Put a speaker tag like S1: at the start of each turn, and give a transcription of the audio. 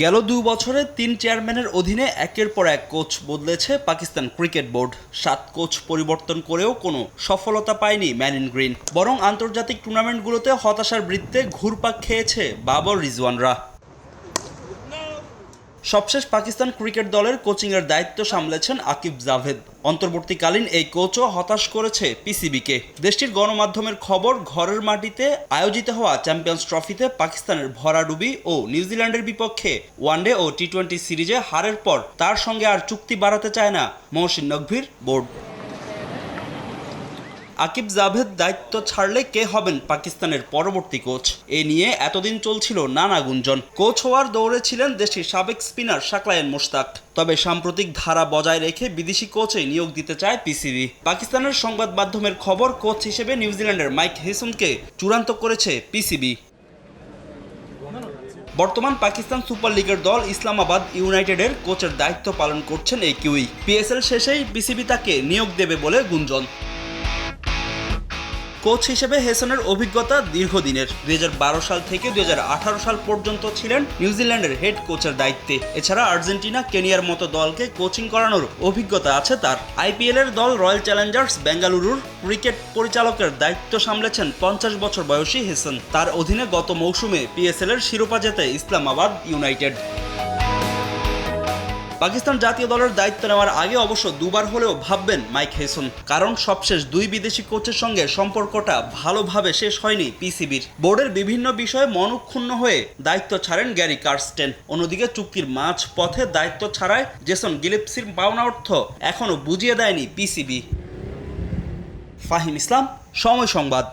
S1: গেল দু বছরে তিন চেয়ারম্যানের অধীনে একের পর এক কোচ বদলেছে পাকিস্তান ক্রিকেট বোর্ড। সাত কোচ পরিবর্তন করেও কোনো সফলতা পায়নি ম্যান ইন গ্রিন। বরং আন্তর্জাতিক টুর্নামেন্টগুলোতে হতাশার বৃত্তে ঘুরপাক খেয়েছে বাবর রিজওয়ানরা। সবশেষ পাকিস্তান ক্রিকেট দলের কোচিংয়ের দায়িত্ব সামলেছেন আকিব জাভেদ। অন্তর্বর্তীকালীন এই কোচও হতাশ করেছে পিসিবিকে। দেশটির গণমাধ্যমের খবর, ঘরের মাটিতে আয়োজিত হওয়া চ্যাম্পিয়ন্স ট্রফিতে পাকিস্তানের ভরাডুবি ও নিউজিল্যান্ডের বিপক্ষে ওয়ানডে ও টি টোয়েন্টি সিরিজে হারের পর তার সঙ্গে আর চুক্তি বাড়াতে চায় না মহসিন নকভির, বোর্ড। আকিব জাভেদ দায়িত্ব ছাড়লে কে হবেন পাকিস্তানের পরবর্তী কোচ? এ নিয়ে এতদিন চলছিল নানা গুঞ্জন। কোচ হওয়ার দৌড়ে ছিলেন দেশটির সাবেক স্পিনার শাকলায়েন মোশতাক। তবে সাম্প্রতিক ধারা বজায় রেখে বিদেশি কোচে নিয়োগ দিতে চায় পিসিবি। পাকিস্তানের সংবাদ মাধ্যমের খবর কোচ হিসেবে নিউজিল্যান্ডের মাইক হেসনকে চূড়ান্ত করেছে পিসিবি। বর্তমান পাকিস্তান সুপার লিগের দল ইসলামাবাদ ইউনাইটেডের কোচের দায়িত্ব পালন করছেন এই কিউই। পিএসএল শেষেই বিসিবি তাকে নিয়োগ দেবে বলে গুঞ্জন। কোচ হিসেবে হেসনের অভিজ্ঞতা দীর্ঘদিনের। দুই হাজার বারো সাল থেকে দুই হাজার আঠারো সাল পর্যন্ত ছিলেন নিউজিল্যান্ডের হেড কোচের দায়িত্বে। এছাড়া আর্জেন্টিনা, কেনিয়ার মতো দলকে কোচিং করানোর অভিজ্ঞতা আছে তার। আইপিএল এর দল রয়্যাল চ্যালেঞ্জার্স বেঙ্গালুরুর ক্রিকেট পরিচালকের দায়িত্ব সামলেছেন পঞ্চাশ বছর বয়সী হেসন। তার অধীনে গত মৌসুমে পিএসএল এর শিরোপা জেতে ইসলামাবাদ ইউনাইটেড। পাকিস্তান জাতীয় দলের দায়িত্ব নেওয়ার আগে অবশ্য দুবার হলেও ভাববেন মাইক হেসন। কারণ সবশেষ দুই বিদেশি কোচের সঙ্গে সম্পর্কটা ভালোভাবে শেষ হয়নি পিসিবির। বোর্ডের বিভিন্ন বিষয়ে মনক্ষুণ্ণ হয়ে দায়িত্ব ছাড়েন গ্যারি কার্স্টেন। অন্যদিকে চুক্তির মাঝ পথে দায়িত্ব ছাড়ায় জেসন গিলিপসির পাওনা অর্থ এখনও বুঝিয়ে দেয়নি পিসিবি। ফাহিম ইসলাম, সময় সংবাদ।